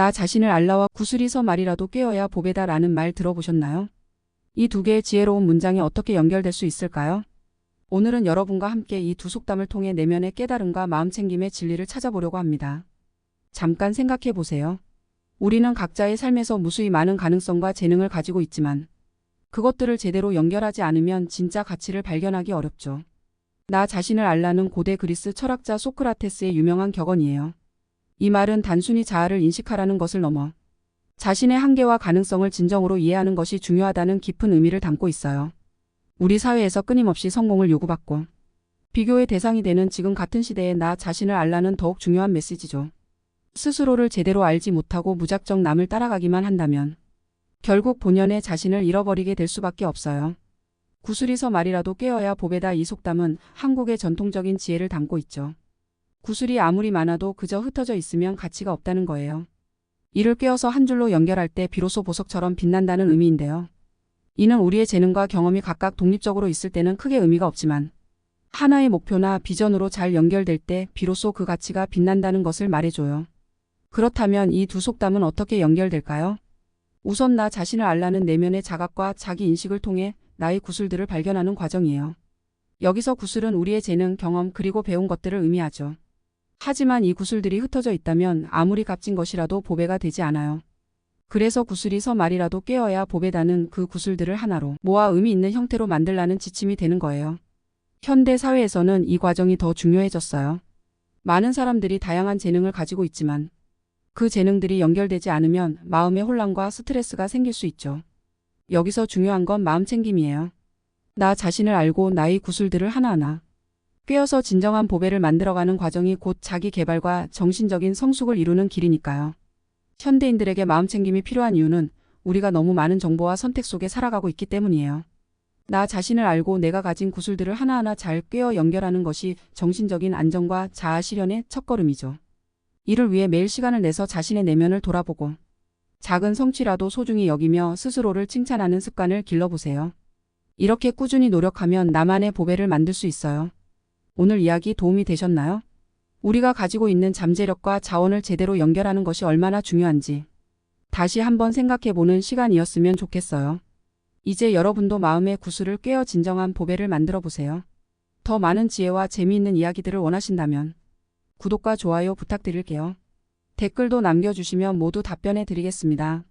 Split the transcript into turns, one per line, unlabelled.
나 자신을 알라와 구슬이서 말이라도 깨어야 보배다 라는 말 들어보셨나요? 이 두 개의 지혜로운 문장이 어떻게 연결될 수 있을까요? 오늘은 여러분과 함께 이 두 속담을 통해 내면의 깨달음과 마음챙김의 진리를 찾아보려고 합니다. 잠깐 생각해 보세요. 우리는 각자의 삶에서 무수히 많은 가능성과 재능을 가지고 있지만 그것들을 제대로 연결하지 않으면 진짜 가치를 발견하기 어렵죠. 나 자신을 알라는 고대 그리스 철학자 소크라테스의 유명한 격언이에요. 이 말은 단순히 자아를 인식하라는 것을 넘어 자신의 한계와 가능성을 진정으로 이해하는 것이 중요하다는 깊은 의미를 담고 있어요. 우리 사회에서 끊임없이 성공을 요구받고 비교의 대상이 되는 지금 같은 시대에 나 자신을 알라는 더욱 중요한 메시지죠. 스스로를 제대로 알지 못하고 무작정 남을 따라가기만 한다면 결국 본연의 자신을 잃어버리게 될 수밖에 없어요. 구슬이서 말이라도 깨어야 보배다 이 속담은 한국의 전통적인 지혜를 담고 있죠. 구슬이 아무리 많아도 그저 흩어져 있으면 가치가 없다는 거예요. 이를 꿰어서 한 줄로 연결할 때 비로소 보석처럼 빛난다는 의미인데요. 이는 우리의 재능과 경험이 각각 독립적으로 있을 때는 크게 의미가 없지만 하나의 목표나 비전으로 잘 연결될 때 비로소 그 가치가 빛난다는 것을 말해줘요. 그렇다면 이 두 속담은 어떻게 연결될까요? 우선 나 자신을 알라는 내면의 자각과 자기 인식을 통해 나의 구슬들을 발견하는 과정이에요. 여기서 구슬은 우리의 재능, 경험, 그리고 배운 것들을 의미하죠. 하지만 이 구슬들이 흩어져 있다면 아무리 값진 것이라도 보배가 되지 않아요. 그래서 구슬이 서 말이라도 깨어야 보배다는 그 구슬들을 하나로 모아 의미 있는 형태로 만들라는 지침이 되는 거예요. 현대 사회에서는 이 과정이 더 중요해졌어요. 많은 사람들이 다양한 재능을 가지고 있지만 그 재능들이 연결되지 않으면 마음의 혼란과 스트레스가 생길 수 있죠. 여기서 중요한 건 마음 챙김이에요. 나 자신을 알고 나의 구슬들을 하나하나 꿰어서 진정한 보배를 만들어가는 과정이 곧 자기 개발과 정신적인 성숙을 이루는 길이니까요. 현대인들에게 마음챙김이 필요한 이유는 우리가 너무 많은 정보와 선택 속에 살아가고 있기 때문이에요. 나 자신을 알고 내가 가진 구슬들을 하나하나 잘 꿰어 연결하는 것이 정신적인 안정과 자아 실현의 첫걸음이죠. 이를 위해 매일 시간을 내서 자신의 내면을 돌아보고 작은 성취라도 소중히 여기며 스스로를 칭찬하는 습관을 길러보세요. 이렇게 꾸준히 노력하면 나만의 보배를 만들 수 있어요. 오늘 이야기 도움이 되셨나요? 우리가 가지고 있는 잠재력과 자원을 제대로 연결하는 것이 얼마나 중요한지 다시 한번 생각해보는 시간이었으면 좋겠어요. 이제 여러분도 마음의 구슬을 꿰어 진정한 보배를 만들어 보세요. 더 많은 지혜와 재미있는 이야기들을 원하신다면 구독과 좋아요 부탁드릴게요. 댓글도 남겨주시면 모두 답변해 드리겠습니다.